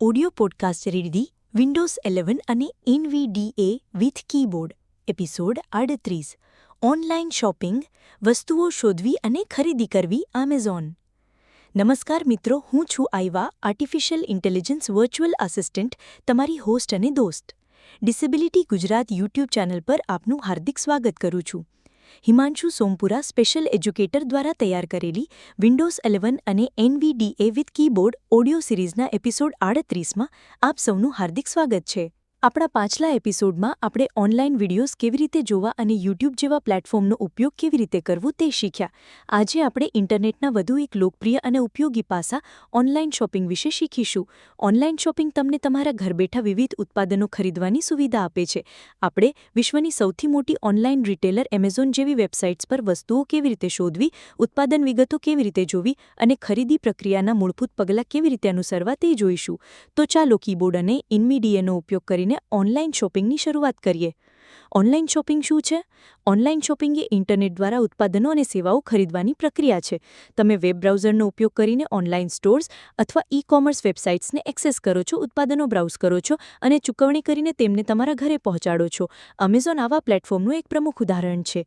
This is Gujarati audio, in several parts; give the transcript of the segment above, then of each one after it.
ઓડિયો પોડકાસ્ટ રીડી વિન્ડોઝ 11 અને એનવીડીએ વિથ કીબોર્ડ એપિસોડ આડત્રીસ ઓનલાઇન શોપિંગ વસ્તુઓ શોધવી અને ખરીદી કરવી એમેઝોન નમસ્કાર મિત્રો હું છું Aiva artificial intelligence virtual assistant તમારી હોસ્ટ અને દોસ્ત ડિસેબિલિટી ગુજરાત યુટ્યુબ ચેનલ પર આપનું હાર્દિક સ્વાગત કરું છું હિમાંશુ સોમપુરા સ્પેશિયલ એજ્યુકેટર દ્વારા તૈયાર કરેલી વિન્ડોઝ 11 અને એનવીડીએ વિથ કીબોર્ડ ઓડિયો સિરીઝના એપિસોડ આડત્રીસમાં આપ સૌનું હાર્દિક સ્વાગત છે. આપણા પાછલા એપિસોડમાં આપણે ઓનલાઈન વિડીયોઝ કેવી રીતે જોવા અને યુટ્યુબ જેવા પ્લેટફોર્મનો ઉપયોગ કેવી રીતે કરવો તે શીખ્યા. આજે આપણે ઇન્ટરનેટના વધુ એક લોકપ્રિય અને ઉપયોગી પાસા ઓનલાઈન શોપિંગ વિશે શીખીશું. ઓનલાઈન શોપિંગ તમને તમારા ઘર બેઠા વિવિધ ઉત્પાદનો ખરીદવાની સુવિધા આપે છે. આપણે વિશ્વની સૌથી મોટી ઓનલાઈન રિટેલર એમેઝોન જેવી વેબસાઇટ્સ પર વસ્તુઓ કેવી રીતે શોધવી, ઉત્પાદન વિગતો કેવી રીતે જોવી અને ખરીદી પ્રક્રિયાના મૂળભૂત પગલાં કેવી રીતે અનુસરવા તે જોઈશું. તો ચાલો કીબોર્ડ અને ઇનમીડીએનો ઉપયોગ કરીને ઓનલાઈન શોપિંગની શરૂઆત કરીએ. ઓનલાઈન શોપિંગ શું છે? ઓનલાઈન શોપિંગ એ ઇન્ટરનેટ દ્વારા ઉત્પાદનો અને સેવાઓ ખરીદવાની પ્રક્રિયા છે. તમે વેબ બ્રાઉઝરનો ઉપયોગ કરીને ઓનલાઈન સ્ટોર્સ અથવા ઈ કોમર્સ વેબસાઇટ્સને એક્સેસ કરો છો, ઉત્પાદનો બ્રાઉઝ કરો છો અને ચૂકવણી કરીને તેમને તમારા ઘરે પહોંચાડો છો. એમેઝોન આવા પ્લેટફોર્મનું એક પ્રમુખ ઉદાહરણ છે.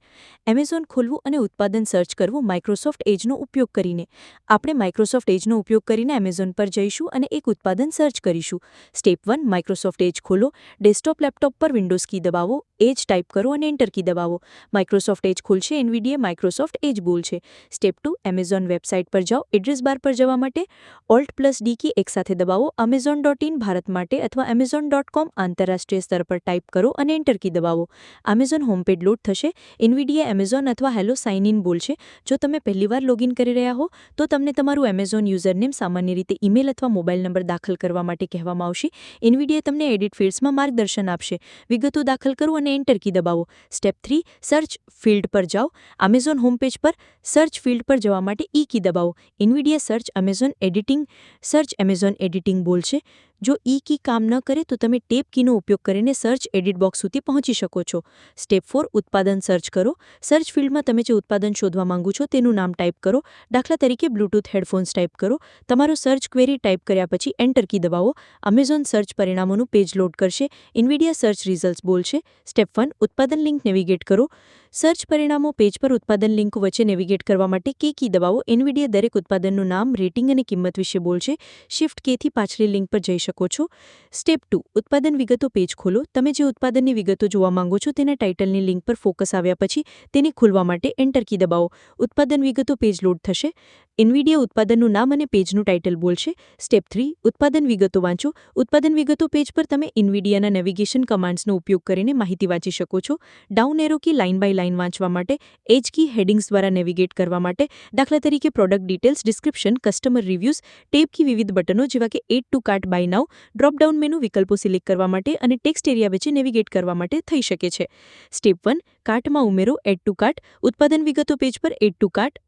એમેઝોન ખોલવું અને ઉત્પાદન સર્ચ કરવું માઇક્રોસોફ્ટ એજનો ઉપયોગ કરીને. આપણે માઇક્રોસોફ્ટ એજનો ઉપયોગ કરીને એમેઝોન પર જઈશું અને એક ઉત્પાદન સર્ચ કરીશું. સ્ટેપ વન માઇક્રોસોફ્ટ એજ ખોલો. ડેસ્કટોપ લેપટોપ પર વિન્ડોઝ કી દબાવો એજ ટાઈપ કરો અને એન્ટર કી દબાવો. માઇક્રોસોફ્ટ એજ ખુલશે એનવીડીએ માઇક્રોસોફ્ટ એજ બોલ છે. સ્ટેપ ટુ એમેઝોન વેબસાઇટ પર જાઓ એડ્રેસ બાર પર જવા માટે ઓલ્ટ પ્લસ ડી કી એકસાથે દબાવો અમેઝોન ડોટ ઇન ભારત માટે અથવા એમેઝોન ડોટ કોમ આંતરરાષ્ટ્રીય સ્તર પર ટાઈપ કરો અને એન્ટર કી દબાવો. એમેઝોન હોમપેજ લોડ થશે એનવીડીએ એમેઝોન અથવા હેલો સાઇન ઇન બોલશે જો તમે પહેલીવાર લોગિન કરી રહ્યા હો, તો તમને તમારું એમેઝોન યુઝરનેમ સામાન્ય રીતે ઈમેલ અથવા મોબાઈલ નંબર દાખલ કરવા માટે કહેવામાં આવશે. એનવીડીએ તમને એડિટ ફિલ્ડ્સમાં માર્ગદર્શન આપશે. વિગતો દાખલ કરો અને એન્ટર કી દબાવો. સ્ટેપ થ્રી સર્ચ ફિલ્ડ પર જાઓ. એમેઝોન હોમપેજ પર સર્ચ ફિલ્ડ પર જવા માટે ઈ કી દબાવો. NVIDIA search Amazon editing search Amazon editing બોલશે. જો ઈ કી કામ ન કરે તો તમે ટેપ કીનો ઉપયોગ કરીને સર્ચ એડિટ બોક્સ સુધી પહોંચી શકો છો. સ્ટેપ ફોર, ઉત્પાદન સર્ચ કરો. સર્ચ ફિલ્ડમાં તમે જે ઉત્પાદન શોધવા માંગો છો તેનું નામ ટાઈપ કરો. દાખલા તરીકે બ્લૂટૂથ હેડફોન્સ ટાઈપ કરો. તમારો સર્ચ ક્વેરી ટાઈપ કર્યા પછી એન્ટર કી દબાવો. અમેઝોન સર્ચ પરિણામોનું પેજ લોડ કરશે. ઇન્વિડિયા સર્ચ રિઝલ્ટ્સ બોલશે. સ્ટેપ વન, ઉત્પાદન લિંક નેવિગેટ કરો. સર્ચ પરિણામો પેજ પર ઉત્પાદન લિંક વચ્ચે નેવિગેટ કરવા માટે કે કી દબાવો એનવીડીએ દરેક ઉત્પાદનનું નામ, રેટિંગ અને કિંમત વિશે બોલશે. શિફ્ટ કેથી પાછલી લિંક પર જઈ શકો છો. સ્ટેપ ટુ, ઉત્પાદન વિગતો પેજ ખોલો. તમે જે ઉત્પાદનની વિગતો જોવા માંગો છો તેના ટાઇટલની લિંક પર ફોકસ આવ્યા પછી તેને ખોલવા માટે એન્ટર કી દબાવો. ઉત્પાદન વિગતો પેજ લોડ થશે. એનવીડીએ ઉત્પાદનનું નામ અને પેજનું ટાઇટલ બોલશે. સ્ટેપ થ્રી ઉત્પાદન વિગતો વાંચો. ઉત્પાદન વિગતો પેજ પર તમે ઇનવીડિયાના નેવિગેશન કમાન્ડ્સનો ઉપયોગ કરીને માહિતી વાંચી શકો છો. Down arrow key line by line વાંચવા માટે એજ કી હેડિંગ્સ દ્વારા નેવિગેટ કરવા માટે, દાખલા તરીકે product details description customer reviews tab key વિવિધ બટનો જેવા કે add to cart buy now dropdown menu વિકલ્પો સિલેક્ટ કરવા માટે અને ટેક્સ્ટ એરિયા વચ્ચે નેવિગેટ કરવા માટે થઈ શકે છે. સ્ટેપ વન કાર્ટમાં ઉમેરો એડ ટુ કાર્ટ ઉત્પાદન વિગતો પેજ પર એડ ટુ કાર્ટ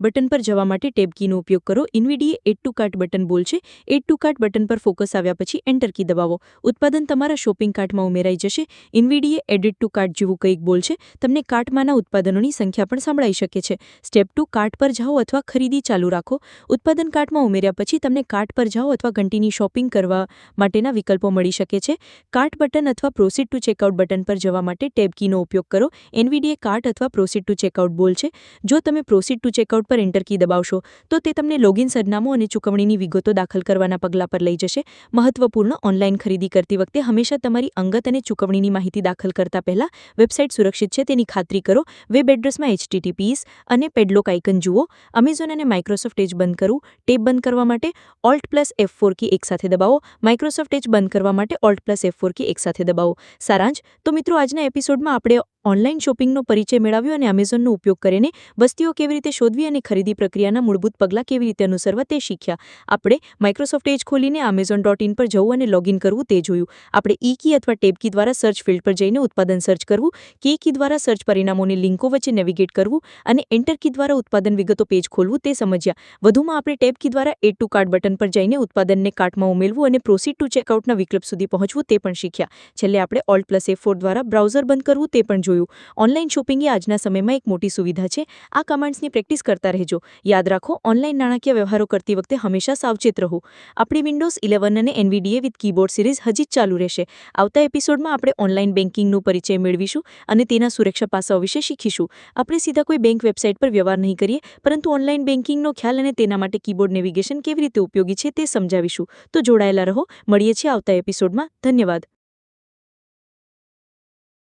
બટન પર જવા માટે ટેબ કીનો ઉપયોગ કરો. NVDA add to cart button બોલશે એડ ટુ કાર્ટ બટન પર ફોકસ આવ્યા પછી એન્ટર કી દબાવો. ઉત્પાદન તમારા શોપિંગ કાર્ટમાં ઉમેરાઈ જશે. ઇન્વીડીએ એડિટ ટુ કાર્ટ જેવું કંઈક બોલશે તમને કાર્ટમાંના ઉત્પાદનોની સંખ્યા પણ સંભળાઈ શકે છે. સ્ટેપ ટુ કાર્ટ પર જાઓ અથવા ખરીદી ચાલુ રાખો. ઉત્પાદન કાર્ટમાં ઉમેર્યા પછી તમને કાર્ટ પર જાઓ અથવા ઘંટીની શોપિંગ કરવા માટેના વિકલ્પો મળી શકે છે. કાર્ટ બટન અથવા પ્રોસીડ ટુ ચેકઆઉટ બટન પર જવા માટે ટેબ કીનો ઉપયોગ કરો. એનવીડીએ કાર્ટ અથવા પ્રોસીડ ટુ ચેકઆઉટ બોલ છે. જો તમે પ્રોસીડ ટુ ચેકઆઉટ પર એન્ટર કી દબાવશો, તો તે તમને લોગિન સરનામું અને ચૂકવણીની વિગતો દાખલ કરવાના પગલાં પર લઈ જશે. મહત્વપૂર્ણ ઓનલાઈન ખરીદી કરતી વખતે હંમેશા તમારી અંગત અને ચૂકવણીની માહિતી દાખલ કરતા પહેલા વેબસાઇટ સુરક્ષિત છે તેની ખાતરી કરો. વેબ એડ્રેસમાં એચટીટીપીસ અને પેડલોક આઇકન જુઓ. અમેઝોન અને માઇક્રોસોફ્ટ એજ બંધ કરવું ટેપ બંધ કરવા માટે Alt plus F four key એકસાથે દબાવો. માઇક્રોસોફ્ટ એજ બંધ કરવા માટે Alt plus F four key એકસાથે દબાવો. સારાંશ, તો મિત્રો આજના એપિસોડમાં આપણે ઓનલાઈન શોપિંગનો પરિચય મેળવ્યો અને એમેઝોનનો ઉપયોગ કરીને વસ્તીઓ કેવી રીતે શોધવી અને ખરીદી પ્રક્રિયાના મૂળભૂત પગલાં કેવી રીતે અનુસરવા તે શીખ્યા. આપણે માઇક્રોસોફ્ટ એજ ખોલીને એમેઝોન ડોટ ઇન પર જવું અને લોગિન કરવું તે જોયું. આપણે ઈ કી અથવા ટેબ કી દ્વારા સર્ચ ફિલ્ડ પર જઈને ઉત્પાદન સર્ચ કરવું કે કી દ્વારા સર્ચ પરિણામોની લિંકો વચ્ચે નેવિગેટ કરવું અને એન્ટર કી દ્વારા ઉત્પાદન વિગતો પેજ ખોલવું તે સમજ્યા. વધુમાં આપણે ટેબ કી દ્વારા એડ ટુ કાર્ટ બટન પર જઈને ઉત્પાદનને કાર્ટમાં ઉમેરવું અને પ્રોસીડ ટુ ચેકઆઉટના વિકલ્પ સુધી પહોંચવું તે પણ શીખ્યા. છેલ્લે આપણે ઓલ્ટ પ્લસ એ ફોર દ્વારા બ્રાઉઝર બંધ કરવું તે પણ જોયું. ઓનલાઈન શોપિંગ એ આજના સમયમાં એક મોટી સુવિધા છે. આ કમાન્ડ્સની પ્રેક્ટિસ કરતા રહેજો. યાદ રાખો ઓનલાઈન નાણાકીય વ્યવહારો કરતી વખતે હંમેશા સાવચેત રહો. આપણી વિન્ડોઝ ઇલેવન અને એનવીડીએ વિથ કીબોર્ડ સિરીઝ હજી જ ચાલુ રહેશે. આવતા એપિસોડમાં આપણે ઓનલાઈન બેન્કિંગનો પરિચય મેળવીશું અને તેના સુરક્ષા પાસાઓ વિશે શીખીશું. આપણે સીધા કોઈ બેંક વેબસાઇટ પર વ્યવહાર નહીં કરીએ, પરંતુ ઓનલાઈન બેન્કિંગનો ખ્યાલ અને તેના માટે કીબોર્ડ નેવિગેશન કેવી રીતે ઉપયોગી છે તે સમજાવીશું. તો જોડાયેલા રહો. મળીએ છીએ આવતા એપિસોડમાં ધન્યવાદ.